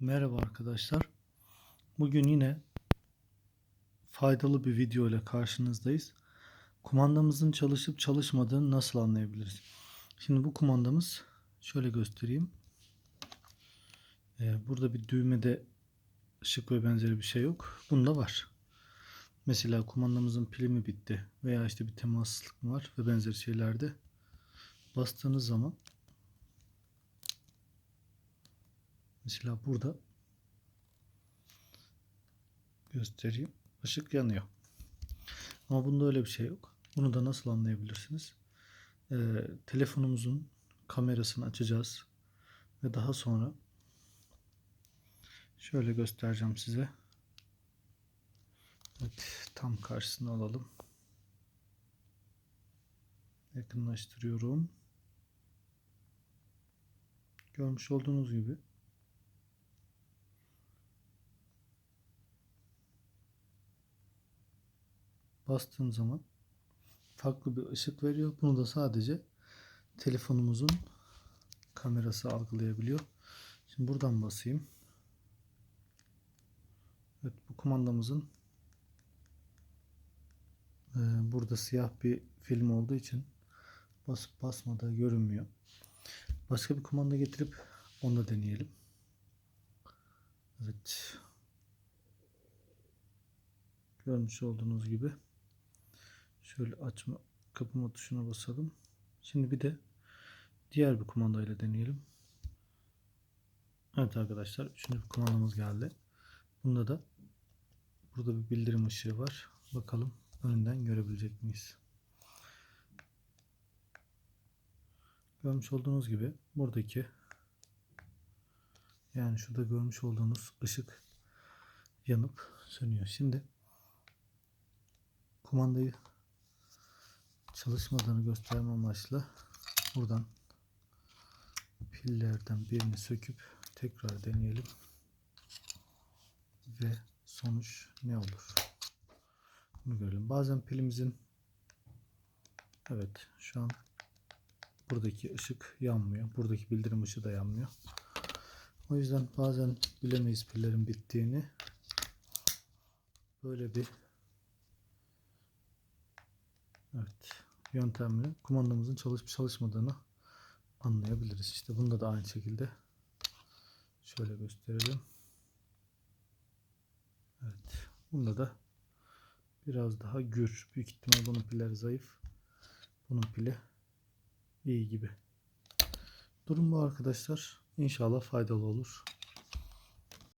Merhaba arkadaşlar. Bugün yine faydalı bir video ile karşınızdayız. Kumandamızın çalışıp çalışmadığını nasıl anlayabiliriz? Şimdi bu kumandamız şöyle göstereyim. Ee, burada bir düğmede ışık ve benzeri bir şey yok. Bunda var. Mesela kumandamızın pili mi bitti veya işte bir temassızlık var ve benzeri şeylerde bastığınız zaman Mesela burada göstereyim. Işık yanıyor. Ama bunda öyle bir şey yok. Bunu da nasıl anlayabilirsiniz? Ee, telefonumuzun kamerasını açacağız. Ve daha sonra şöyle göstereceğim size. Evet, tam karşısına alalım. Yakınlaştırıyorum. Görmüş olduğunuz gibi bastığım zaman farklı bir ışık veriyor. Bunu da sadece telefonumuzun kamerası algılayabiliyor. Şimdi buradan basayım. Evet bu kumandamızın e, burada siyah bir film olduğu için basıp basmadığı görünmüyor. Başka bir kumanda getirip onu da deneyelim. Evet. Görmüş olduğunuz gibi. Şöyle açma kapama tuşuna basalım. Şimdi bir de diğer bir kumandayla deneyelim. Evet arkadaşlar üçüncü bir kumandamız geldi. Bunda da burada bir bildirim ışığı var. Bakalım önünden görebilecek miyiz? Görmüş olduğunuz gibi buradaki yani şurada görmüş olduğunuz ışık yanıp sönüyor. Şimdi kumandayı çalışmadığını gösterme amaçlı buradan pillerden birini söküp tekrar deneyelim. Ve sonuç ne olur? Bunu görelim. Bazen pilimizin evet şu an buradaki ışık yanmıyor. Buradaki bildirim ışığı da yanmıyor. O yüzden bazen bilemeyiz pillerin bittiğini. Böyle bir evet yöntemle kumandamızın çalışıp çalışmadığını anlayabiliriz. İşte bunda da aynı şekilde şöyle gösterelim. Evet. Bunda da biraz daha gür. Büyük ihtimal bunun pilleri zayıf. Bunun pili iyi gibi. Durum bu arkadaşlar. İnşallah faydalı olur.